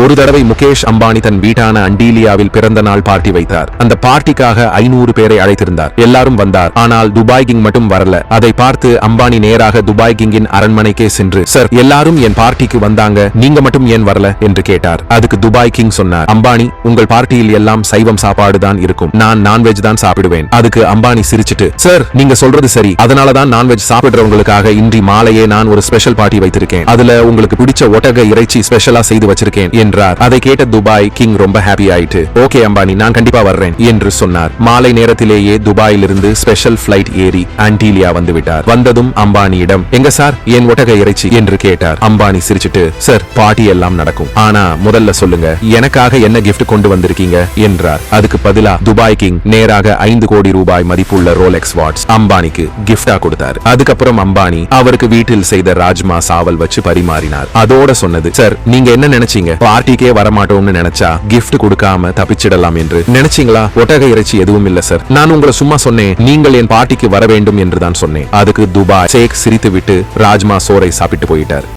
ஒரு தடவை முகேஷ் அம்பானி தன் வீட்டான அண்டீலியாவில் பிறந்த நாள் பார்ட்டி வைத்தார். அந்த பார்ட்டிக்காக ஐநூறு பேரை அழைத்திருந்தார். எல்லாரும் வந்தார். ஆனால் துபாய் கிங் மட்டும் வரல. அதை பார்த்து அம்பானி நேராக துபாய் கிங்கின் அரண்மனைக்கே சென்று சார் எல்லாரும் என் பார்ட்டிக்கு வந்தாங்க. நீங்க மட்டும் ஏன் வரல? என்று கேட்டார். அதுக்கு துபாய் கிங் சொன்னார் அம்பானி உங்கள் பார்ட்டியில் எல்லாம் சைவம் சாப்பாடு தான் இருக்கும். நான் நான்வெஜ் தான் சாப்பிடுவேன். அதுக்கு அம்பானி சிரிச்சிட்டு சார் நீங்க சொல்றது சரி. அதனாலதான் நான்வெஜ் சாப்பிடுறவங்களுக்காக இன்றி மாலையே நான் ஒரு ஸ்பெஷல் பார்ட்டி வைத்திருக்கேன். அதுல உங்களுக்கு பிடிச்ச ஒட்டக இறைச்சி ஸ்பெஷலா செய்து வச்சிருக்கேன். என்றார். அதை கேட்ட துபாய் கிங் ரொம்ப ஹாப்பி ஆயிட்டு. ஓகே அம்பானி நான் கண்டிப்பா வர்றேன் என்று சொன்னார். மாலை நேரத்திலேயே துபாயிலிருந்து ஸ்பெஷல் பிளைட் ஏறி ஆன்டீலியா வந்து விட்டார் வந்ததும் அம்பானியிடம் எங்க சார் என் ஒட்டக இறைச்சி? என்று கேட்டார். அம்பானி சிரிச்சிட்டு சார் பாட்டி எல்லாம் நடக்கும். ஆனா முதல்ல சொல்லுங்க எனக்காக என்ன கிஃப்ட் கொண்டு வந்திருக்கீங்க? என்றார். அதுக்கு பதிலா துபாய் கிங் நேராக ஐந்து கோடி ரூபாய் மதிப்புள்ள ரோலெக்ஸ் வாட்ச் அம்பானிக்கு கிஃப்டா கொடுத்தார். அதுக்கப்புறம் அம்பானி அவருக்கு வீட்டில் செய்த ராஜ்மா சாவல் வச்சு பரிமாறினார். அதோட சொன்னது சார் நீங்க என்ன நினைச்சீங்க? பார்ட்டிக்கே வரமாட்டோம்னு நினைச்சா கிஃப்ட் கொடுக்காம தப்பிச்சிடலாம் என்று. நினைச்சீங்களா? ஒட்டக இறைச்சி எதுவும் இல்ல சார் நான் உங்களை சும்மா சொன்னேன் நீங்கள் என் பார்ட்டிக்கு வர வேண்டும் என்று தான் சொன்னேன். அதுக்கு துபாய் சிரித்து விட்டு ராஜ்மா சோறை சாப்பிட்டு போயிட்டார்.